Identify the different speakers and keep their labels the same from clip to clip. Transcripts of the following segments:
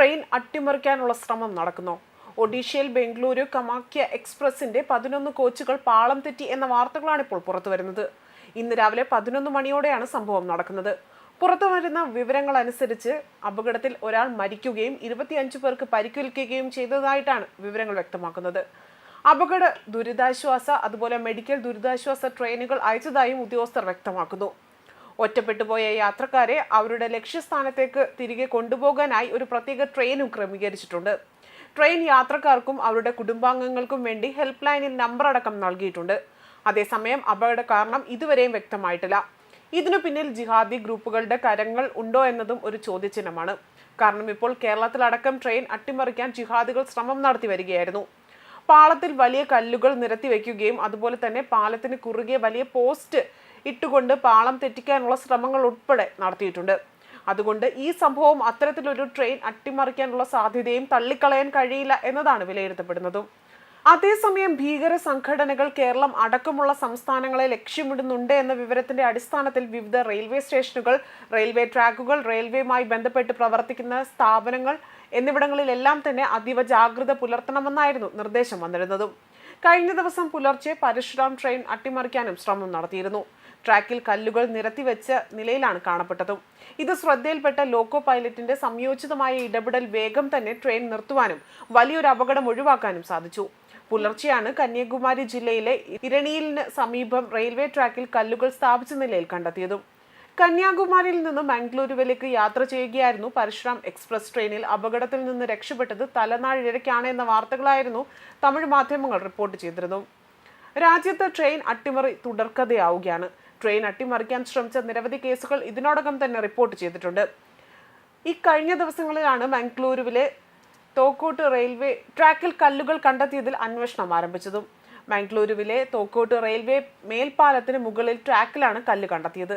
Speaker 1: Train അട്ടിമറിക്കാനുള്ള ശ്രമം നടക്കുന്നു. ഒഡീഷയിൽ ബംഗളൂരു കമാക്യ എക്സ്പ്രസിന്റെ പതിനൊന്ന് കോച്ചുകൾ പാളം തെറ്റി എന്ന വാർത്തകളാണ് ഇപ്പോൾ പുറത്തുവരുന്നത്. ഇന്ന് രാവിലെ പതിനൊന്ന് മണിയോടെയാണ് സംഭവം നടക്കുന്നത്. പുറത്തുവരുന്ന വിവരങ്ങൾ അനുസരിച്ച് അപകടത്തിൽ ഒരാൾ മരിക്കുകയും ഇരുപത്തിയഞ്ച് പേർക്ക് പരിക്കേൽക്കുകയും ചെയ്തതായിട്ടാണ് വിവരങ്ങൾ വ്യക്തമാക്കുന്നത്. അപകട ദുരിതാശ്വാസ അതുപോലെ മെഡിക്കൽ ദുരിതാശ്വാസ ട്രെയിനുകൾ അയച്ചതായും ഉദ്യോഗസ്ഥർ വ്യക്തമാക്കുന്നു. ഒറ്റപ്പെട്ടുപോയ യാത്രക്കാരെ അവരുടെ ലക്ഷ്യസ്ഥാനത്തേക്ക് തിരികെ കൊണ്ടുപോകാനായി ഒരു പ്രത്യേക ട്രെയിനും ക്രമീകരിച്ചിട്ടുണ്ട്. ട്രെയിൻ യാത്രക്കാർക്കും അവരുടെ കുടുംബാംഗങ്ങൾക്കും വേണ്ടി ഹെൽപ്പ് ലൈനിൽ നമ്പർ അടക്കം നൽകിയിട്ടുണ്ട്. അതേസമയം അപകട കാരണം ഇതുവരെയും വ്യക്തമായിട്ടില്ല. ഇതിനു പിന്നിൽ ജിഹാദി ഗ്രൂപ്പുകളുടെ കരങ്ങൾ ഉണ്ടോ എന്നതും ഒരു ചോദ്യചിഹ്നമാണ്. കാരണം ഇപ്പോൾ കേരളത്തിലടക്കം ട്രെയിൻ അട്ടിമറിക്കാൻ ജിഹാദികൾ ശ്രമം നടത്തി വരികയായിരുന്നു. പാളത്തിൽ വലിയ കല്ലുകൾ നിരത്തി വയ്ക്കുകയും അതുപോലെ തന്നെ പാലത്തിന് കുറുകെ വലിയ പോസ്റ്റ് ഇട്ടുകൊണ്ട് പാളം തെറ്റിക്കാനുള്ള ശ്രമങ്ങൾ ഉൾപ്പെടെ നടത്തിയിട്ടുണ്ട്. അതുകൊണ്ട് ഈ സംഭവം അത്തരത്തിലൊരു ട്രെയിൻ അട്ടിമറിക്കാനുള്ള സാധ്യതയും തള്ളിക്കളയാൻ കഴിയില്ല എന്നതാണ് വിലയിരുത്തപ്പെടുന്നതും. അതേസമയം ഭീകര സംഘടനകൾ കേരളം അടക്കമുള്ള സംസ്ഥാനങ്ങളെ ലക്ഷ്യമിടുന്നുണ്ട് എന്ന വിവരത്തിന്റെ അടിസ്ഥാനത്തിൽ വിവിധ റെയിൽവേ സ്റ്റേഷനുകൾ റെയിൽവേ ട്രാക്കുകൾ റെയിൽവേയുമായി ബന്ധപ്പെട്ട് പ്രവർത്തിക്കുന്ന സ്ഥാപനങ്ങൾ എന്നിവിടങ്ങളിലെല്ലാം തന്നെ അതീവ ജാഗ്രത പുലർത്തണമെന്നായിരുന്നു നിർദ്ദേശം വന്നിരുന്നതും. കഴിഞ്ഞ ദിവസം പുലർച്ചെ പരശുറാം ട്രെയിൻ അട്ടിമറിക്കാനും ശ്രമം നടത്തിയിരുന്നു. ട്രാക്കിൽ കല്ലുകൾ നിരത്തിവെച്ച നിലയിലാണ് കാണപ്പെട്ടതും. ഇത് ശ്രദ്ധയിൽപ്പെട്ട ലോക്കോ പൈലറ്റിന്റെ സംയോജിതമായ ഇടപെടൽ വേഗം തന്നെ ട്രെയിൻ നിർത്തുവാനും വലിയൊരു അപകടം ഒഴിവാക്കാനും സാധിച്ചു. പുലർച്ചെയാണ് കന്യാകുമാരി ജില്ലയിലെ ഇരണിയിലിന് സമീപം റെയിൽവേ ട്രാക്കിൽ കല്ലുകൾ സ്ഥാപിച്ച നിലയിൽ കണ്ടെത്തിയതും. കന്യാകുമാരിയിൽ നിന്ന് മംഗളൂരുവിലേക്ക് യാത്ര ചെയ്യുകയായിരുന്നു പരശുറാം എക്സ്പ്രസ് ട്രെയിനിൽ. അപകടത്തിൽ നിന്ന് രക്ഷപ്പെട്ടത് തലനാഴിഴയ്ക്കാണ് എന്ന വാർത്തകളായിരുന്നു തമിഴ് മാധ്യമങ്ങൾ റിപ്പോർട്ട് ചെയ്തിരുന്നു രാജ്യത്ത് ട്രെയിൻ അട്ടിമറി തുടർക്കഥയാവുകയാണ്. ട്രെയിൻ അട്ടിമറിക്കാൻ ശ്രമിച്ച നിരവധി കേസുകൾ ഇതിനോടകം തന്നെ റിപ്പോർട്ട് ചെയ്തിട്ടുണ്ട്. ഈ കഴിഞ്ഞ ദിവസങ്ങളിലാണ് മംഗളൂരുവിലെ തോക്കോട്ട് റെയിൽവേ ട്രാക്കിൽ കല്ലുകൾ കണ്ടെത്തിയതിൽ അന്വേഷണം ആരംഭിച്ചതും. മംഗളൂരുവിലെ തോക്കോട്ട് റെയിൽവേ മേൽപ്പാലത്തിന് മുകളിൽ ട്രാക്കിലാണ് കല്ല് കണ്ടെത്തിയത്.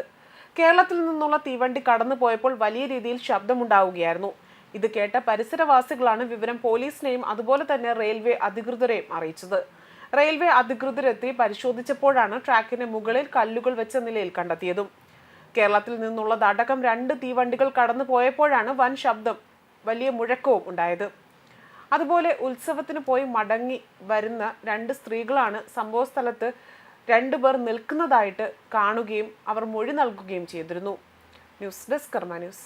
Speaker 1: കേരളത്തിൽ നിന്നുള്ള തീവണ്ടി കടന്നു പോയപ്പോൾ വലിയ രീതിയിൽ ശബ്ദമുണ്ടാവുകയായിരുന്നു. ഇത് കേട്ട പരിസരവാസികളാണ് വിവരം പോലീസിനെയും അതുപോലെ തന്നെ റെയിൽവേ അധികൃതരെയും അറിയിച്ചത്. റെയിൽവേ അധികൃതരെത്തി പരിശോധിച്ചപ്പോഴാണ് ട്രാക്കിന് മുകളിൽ കല്ലുകൾ വെച്ച നിലയിൽ കണ്ടെത്തിയതും. കേരളത്തിൽ നിന്നുള്ളതടക്കം രണ്ട് തീവണ്ടികൾ കടന്നു പോയപ്പോഴാണ് വൻ ശബ്ദം വലിയ മുഴക്കവും ഉണ്ടായത്. അതുപോലെ ഉത്സവത്തിന് പോയി മടങ്ങി വരുന്ന രണ്ട് സ്ത്രീകളാണ് സംഭവ സ്ഥലത്ത് രണ്ടുപേർ നിൽക്കുന്നതായിട്ട് കാണുകയും അവർ മൊഴി നൽകുകയും ചെയ്തിരുന്നു. News desk Karma news.